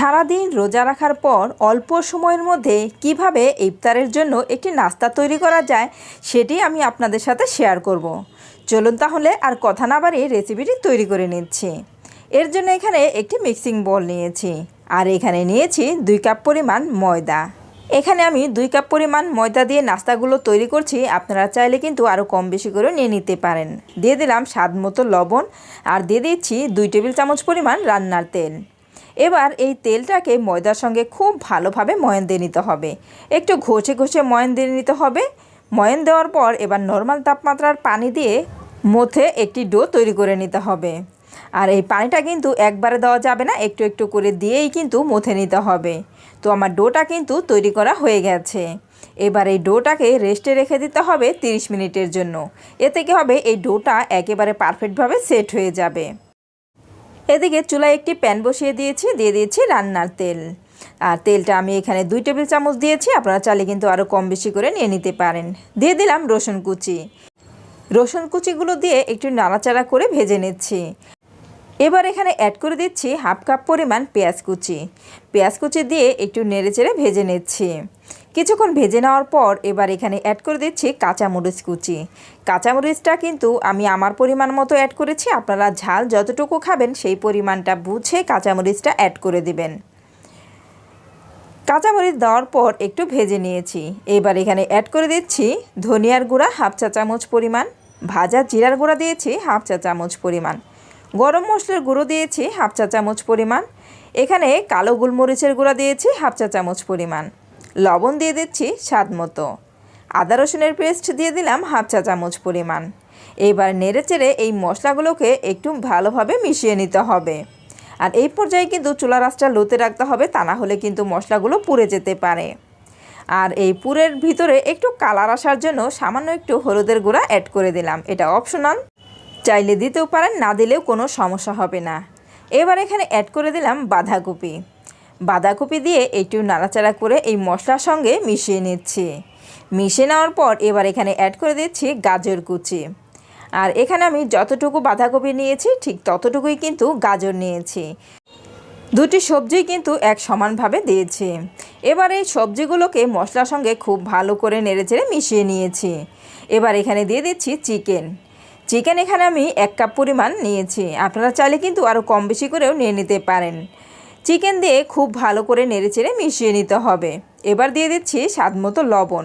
সারাদিন রোজা রাখার পর অল্প সময়ের মধ্যে কীভাবে ইফতারের জন্য একটি নাস্তা তৈরি করা যায়, সেটি আমি আপনাদের সাথে শেয়ার করব। চলুন তাহলে আর কথা না বাড়িয়ে রেসিপিটি তৈরি করে নিচ্ছি। এর জন্য এখানে একটি মিক্সিং বল নিয়েছি আর এখানে নিয়েছি দুই কাপ পরিমাণ ময়দা। এখানে আমি দুই কাপ পরিমাণ ময়দা দিয়ে নাস্তাগুলো তৈরি করছি, আপনারা চাইলে কিন্তু আরও কম বেশি করে নিয়ে নিতে পারেন। দিয়ে দিলাম স্বাদ মতো লবণ আর দিয়ে দিচ্ছি দুই টেবিল চামচ পরিমাণ রান্নার তেল। এবার এই তেলটাকে ময়দার সঙ্গে খুব ভালোভাবে ময়ন দিয়ে নিতে হবে। একটু ঘষে ঘষে ময়ন দিয়ে নিতে হবে। ময়ন দেওয়ার পর এবার নর্মাল তাপমাত্রার পানি দিয়ে মধ্যে একটি ডো তৈরি করে নিতে হবে। আর এই পানিটা কিন্তু একবারে দেওয়া যাবে না, একটু একটু করে দিয়েই কিন্তু মথে নিতে হবে। তো আমার ডোটা কিন্তু তৈরি করা হয়ে গেছে। এবার এই ডোটাকে রেস্টে রেখে দিতে হবে 30 মিনিটের জন্য। এতে কি হবে? এই ডোটা একেবারে পারফেক্টভাবে সেট হয়ে যাবে। এদিকে চুলায় একটি প্যান বসিয়ে দিয়েছি, দিয়ে দিয়েছি রান্নার তেল। আর তেলটা আমি এখানে দুই টেবিল চামচ দিয়েছি, আপনারা চালে কিন্তু আরও কম বেশি করে নিয়ে নিতে পারেন। দিয়ে দিলাম রসুন কুচি। রসুন কুচিগুলো দিয়ে একটু নাড়াচাড়া করে ভেজে নিচ্ছি। এবার এখানে অ্যাড করে দিচ্ছি হাফ কাপ পরিমাণ পেঁয়াজ কুচি। পেঁয়াজ কুচি দিয়ে একটু নেড়েচেড়ে ভেজে নিচ্ছি। কিছুক্ষণ ভেজে নেওয়ার পর এবার এখানে অ্যাড করে দিচ্ছি কাঁচামরিচ কুচি। কাঁচামরিচটা কিন্তু আমি আমার পরিমাণ মতো অ্যাড করেছি, আপনারা ঝাল যতটুকু খাবেন সেই পরিমাণটা বুঝে কাঁচামরিচটা অ্যাড করে দিবেন। কাঁচামরিচ দেওয়ার পর একটু ভেজে নিয়েছি। এবার এখানে অ্যাড করে দিচ্ছি ধনিয়ার গুঁড়া হাফ চা চামচ পরিমাণ, ভাজা জিরার গুঁড়া দিয়েছি হাফ চা চামচ পরিমাণ। গরম মশলার গুঁড়ো দিয়েছি হাফ চা চামচ পরিমাণ। এখানে কালো গোলমরিচের গুঁড়া দিয়েছি হাফ চা চামচ পরিমাণ। লবণ দিয়ে দিচ্ছি স্বাদ মতো। আদা রসুনের পেস্ট দিয়ে দিলাম হাফ চা চামচ পরিমাণ। এবার নেড়ে চেড়ে এই মশলাগুলোকে একটু ভালোভাবে মিশিয়ে নিতে হবে। আর এই পর্যায়ে কিন্তু চুলা রাসটা লোতে রাখতে হবে, তা না হলে কিন্তু মশলাগুলো পুড়ে যেতে পারে। আর এই পুরের ভিতরে একটু কালার আসার জন্য সামান্য একটু হলুদের গুঁড়া অ্যাড করে দিলাম। এটা অপশনাল চাইলে দিতেও পারেন, না দিলেও কোনো সমস্যা হবে না। এবার এখানে অ্যাড করে দিলাম বাঁধাকপি। বাঁধাকপি দিয়ে একটু নাড়াচাড়া করে এই মশলার সঙ্গে মিশিয়ে নিচ্ছি। মিশিয়ে নেওয়ার পর এবার এখানে অ্যাড করে দিচ্ছি গাজর কুচি। আর এখানে আমি যতটুকু বাঁধাকপি নিয়েছি, ঠিক ততটুকুই কিন্তু গাজর নিয়েছি। দুটি সবজি কিন্তু এক সমানভাবে দিয়েছি। এবার এই সবজিগুলোকে মশলার সঙ্গে খুব ভালো করে নেড়েচেড়ে মিশিয়ে নিয়েছি। এবার এখানে দিয়ে দিচ্ছি চিকেন। চিকেন এখানে আমি এক কাপ পরিমাণ নিয়েছি। আপনারা চাইলে কিন্তু আরও কম বেশি করেও নিয়ে নিতে পারেন। চিকেন দিয়ে খুব ভালো করে নেড়েচেড়ে মিশিয়ে নিতে হবে। এবার দিয়ে দিচ্ছি স্বাদ মতো লবণ।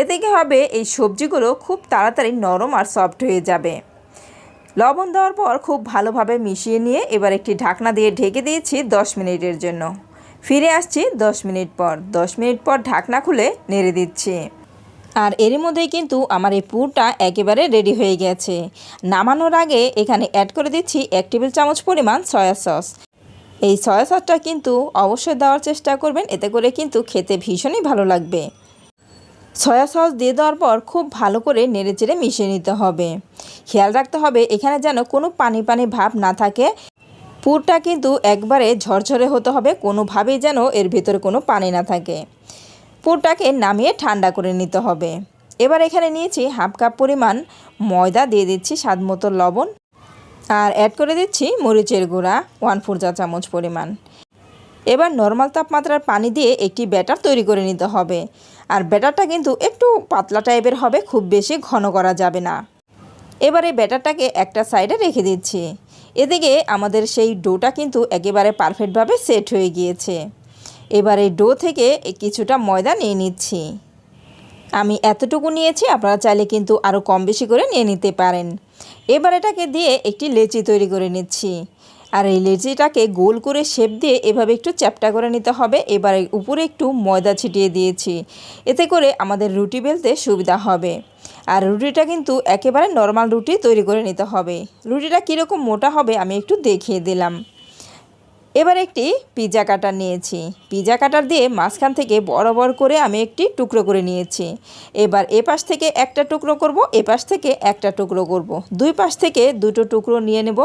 এতে কি হবে, এই সবজিগুলো খুব তাড়াতাড়ি নরম আর সফট হয়ে যাবে। লবণ দেওয়ার পর খুব ভালোভাবে মিশিয়ে নিয়ে এবার একটি ঢাকনা দিয়ে ঢেকে দিয়েছি দশ মিনিটের জন্য। ফিরে আসছি দশ মিনিট পর। দশ মিনিট পর ঢাকনা খুলে নেড়ে দিচ্ছি। আর এর মধ্যেই কিন্তু আমার এই পুরটা একেবারে রেডি হয়ে গেছে। নামানোর আগে এখানে অ্যাড করে দিচ্ছি এক টেবিল চামচ পরিমাণ সয়া সস এই সয়া সসটা কিন্তু অবশ্যই দেওয়ার চেষ্টা করবেন, এতে করে কিন্তু খেতে ভীষণই ভালো লাগবে। সয়া সস দিয়ে দেওয়ার পর খুব ভালো করে নেড়েচেড়ে মিশিয়ে নিতে হবে। খেয়াল রাখতে হবে এখানে যেন কোনো পানি পানি ভাব না থাকে। পুরটা কিন্তু একবারে ঝরঝরে হতে হবে, কোনোভাবেই যেন এর ভেতরে কোনো পানি না থাকে। পুরটাকে নামিয়ে ঠান্ডা করে নিতে হবে। এবার এখানে নিয়েছি হাফ কাপ পরিমাণ ময়দা, দিয়ে দিচ্ছি স্বাদ মতো লবণ। আর অ্যাড করে দিচ্ছি মরিচের গুঁড়া ওয়ান ফোর চা চামচ পরিমাণ। এবার নর্মাল তাপমাত্রার পানি দিয়ে একটি ব্যাটার তৈরি করে নিতে হবে। আর ব্যাটারটা কিন্তু একটু পাতলা টাইপের হবে, খুব বেশি ঘন করা যাবে না। এবার এই ব্যাটারটাকে একটা সাইডে রেখে দিচ্ছি। এদিকে আমাদের সেই ডোটা কিন্তু একেবারে পারফেক্টভাবে সেট হয়ে গিয়েছে। এবার এই ডো থেকে কিছুটা ময়দা নিয়ে নিচ্ছি। আমি এতটুকু নিয়েছি, আপনারা চাইলে কিন্তু আরও কম বেশি করে নিয়ে নিতে পারেন। এবার এটাকে দিয়ে একটি লেচি তৈরি করে নিচ্ছি। আর এই লেচিটাকে গোল করে শেপ দিয়ে এভাবে একটু চ্যাপটা করে নিতে হবে। এবার উপরে একটু ময়দা ছিটিয়ে দিয়েছি। এতে করে আমাদের রুটি বেলতে সুবিধা হবে। আর রুটিটা কিন্তু একেবারে নর্মাল রুটি তৈরি করে নিতে হবে। রুটিটা কীরকম মোটা হবে আমি একটু দেখিয়ে দিলাম। এবার একটি পিজা কাটার নিয়েছি। পিজা কাটার দিয়ে মাঝখান থেকে বড় বড় করে আমি একটি টুকরো করে নিয়েছি। এবার এ পাশ থেকে একটা টুকরো করব এ পাশ থেকে একটা টুকরো করব। দুই পাশ থেকে দুটো টুকরো নিয়ে নেব।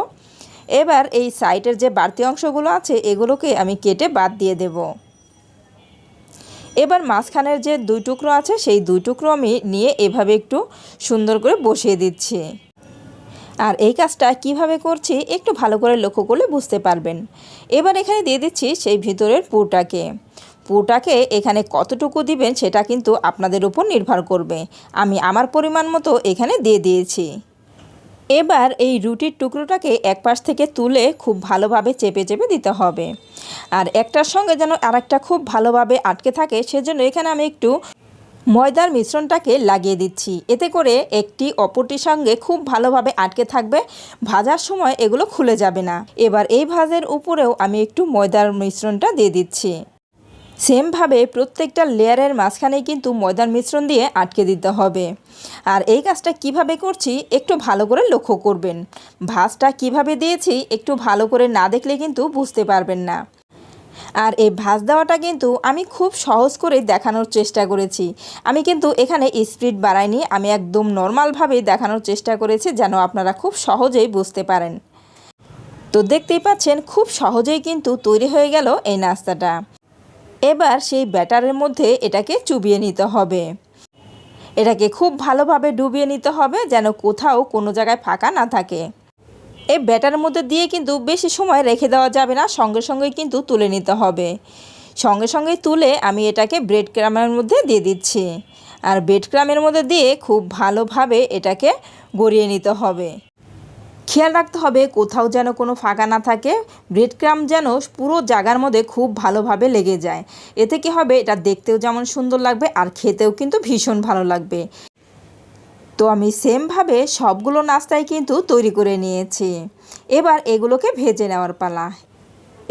এবার এই সাইডের যে বাড়তি অংশগুলো আছে, এগুলোকে আমি কেটে বাদ দিয়ে দেব। এবার মাঝখানের যে দুই টুকরো আছে, সেই দুই টুকরো আমি নিয়ে এভাবে একটু সুন্দর করে বসিয়ে দিচ্ছি। আর এই কাজটা কীভাবে করছি একটু ভালো করে লক্ষ্য করলে বুঝতে পারবেন। এবার এখানে দিয়ে দিচ্ছি সেই ভিতরের পুরটাকে। পুরটাকে এখানে কতটুকু দিবেন সেটা কিন্তু আপনাদের উপর নির্ভর করবে। আমি আমার পরিমাণ মতো এখানে দিয়ে দিয়েছি। এবার এই রুটির টুকরোটাকে এক পাশ থেকে তুলে খুব ভালোভাবে চেপে চেপে দিতে হবে। আর একটার সঙ্গে যেন আরেকটা খুব ভালোভাবে আটকে থাকে, সেজন্য এখানে আমি একটু ময়দার মিশ্রণটাকে লাগিয়ে দিচ্ছি। এতে করে একটি অপরটির সঙ্গে খুব ভালোভাবে আটকে থাকবে। ভাজার সময় এগুলো খুলে যাবে না। এবার এই ভাজের উপরেও আমি একটু ময়দার মিশ্রণটা দিয়ে দিচ্ছি। সেমভাবে প্রত্যেকটা লেয়ারের মাঝখানে কিন্তু ময়দার মিশ্রণ দিয়ে আটকে দিতে হবে। আর এই কাজটা কীভাবে করছি একটু ভালো করে লক্ষ্য করবেন। ভাজটা কীভাবে দিয়েছি একটু ভালো করে না দেখলে কিন্তু বুঝতে পারবেন না। আর এই ভাজ দেওয়াটা কিন্তু আমি খুব সহজ করে দেখানোর চেষ্টা করেছি। আমি কিন্তু এখানে স্পিড বাড়াইনি, আমি একদম নর্মালভাবে দেখানোর চেষ্টা করেছি যেন আপনারা খুব সহজেই বুঝতে পারেন। তো দেখতেই পাচ্ছেন, খুব সহজেই কিন্তু তৈরি হয়ে গেল এই নাস্তাটা। এবার সেই ব্যাটারের মধ্যে এটাকে চুবিয়ে নিতে হবে। এটাকে খুব ভালোভাবে ডুবিয়ে নিতে হবে যেন কোথাও কোনো জায়গায় ফাঁকা না থাকে। এই ব্যাটার মধ্যে দিয়ে কিন্তু বেশি সময় রেখে দেওয়া যাবে না, সঙ্গে সঙ্গে কিন্তু তুলে নিতে হবে। সঙ্গে সঙ্গে তুলে আমি এটাকে ব্রেড ক্রামের মধ্যে দিয়ে দিচ্ছি। আর ব্রেড ক্রামের মধ্যে দিয়ে খুব ভালোভাবে এটাকে গড়িয়ে নিতে হবে। খেয়াল রাখতে হবে কোথাও যেন কোনো ফাঁকা না থাকে, ব্রেড ক্রাম যেন পুরো জায়গার মধ্যে খুব ভালোভাবে লেগে যায়। এতে কি হবে, এটা দেখতেও যেমন সুন্দর লাগবে আর খেতেও কিন্তু ভীষণ ভালো লাগবে। তো আমি সেমভাবে সবগুলো নাস্তাই কিন্তু তৈরি করে নিয়েছি। এবার এগুলোকে ভেজে নেওয়ার পালা।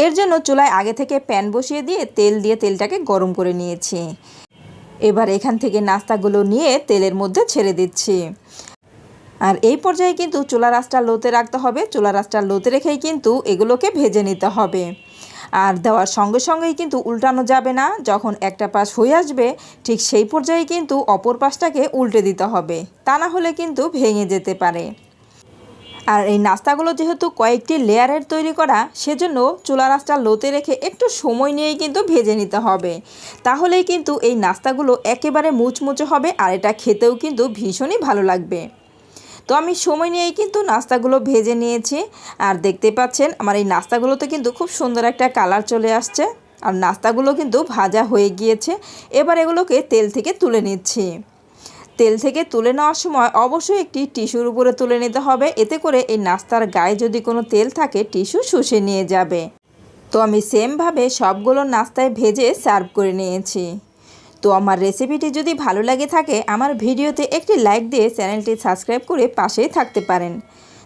এর জন্য চুলায় আগে থেকে প্যান বসিয়ে দিয়ে তেল দিয়ে তেলটাকে গরম করে নিয়েছি। এবার এখান থেকে নাস্তাগুলো নিয়ে তেলের মধ্যে ছেড়ে দিচ্ছি। আর এই পর্যায়ে কিন্তু চুলা রাসটা লোতে রাখতে হবে। চুলা রাসটা লোতে রেখেই কিন্তু এগুলোকে ভেজে নিতে হবে। আর দেওয়ার সঙ্গে সঙ্গেই কিন্তু উল্টানো যাবে না। যখন একটা পাশ হয়ে আসবে, ঠিক সেই পর্যায়ে কিন্তু অপর পাশটাকে উল্টে দিতে হবে। তা না হলে কিন্তু ভেঙে যেতে পারে। আর এই নাস্তাগুলো যেহেতু কয়েকটি লেয়ারের তৈরি করা, সেজন্য চুলা রাসটা লোতে রেখে একটু সময় নিয়েই কিন্তু ভেজে নিতে হবে। তাহলেই কিন্তু এই নাস্তাগুলো একেবারে মুচমুচে হবে আর এটা খেতেও কিন্তু ভীষণই ভালো লাগবে। তো আমি সময় নিয়েই কিন্তু নাস্তাগুলো ভেজে নিয়েছি। আর দেখতে পাচ্ছেন, আমার এই নাস্তাগুলোতে কিন্তু খুব সুন্দর একটা কালার চলে আসছে। আর নাস্তাগুলো কিন্তু ভাজা হয়ে গিয়েছে। এবার এগুলোকে তেল থেকে তুলে নিচ্ছি। তেল থেকে তুলে নেওয়ার সময় অবশ্যই একটি টিস্যুর উপরে তুলে নিতে হবে। এতে করে এই নাস্তার গায়ে যদি কোনো তেল থাকে, টিস্যু শুষে নিয়ে যাবে। তো আমি সেমভাবে সবগুলো নাস্তায় ভেজে সার্ভ করে নিয়েছি। তো আমার রেসিপিটি যদি ভালো লাগে থাকে, আমার ভিডিওতে একটি লাইক দিয়ে চ্যানেলটি সাবস্ক্রাইব করে পাশেই থাকতে পারেন।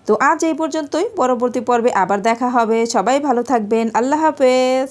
তো আজ এই পর্যন্তই, পরবর্তী পর্বে আবার দেখা হবে। সবাই ভালো থাকবেন। আল্লাহ হাফেজ।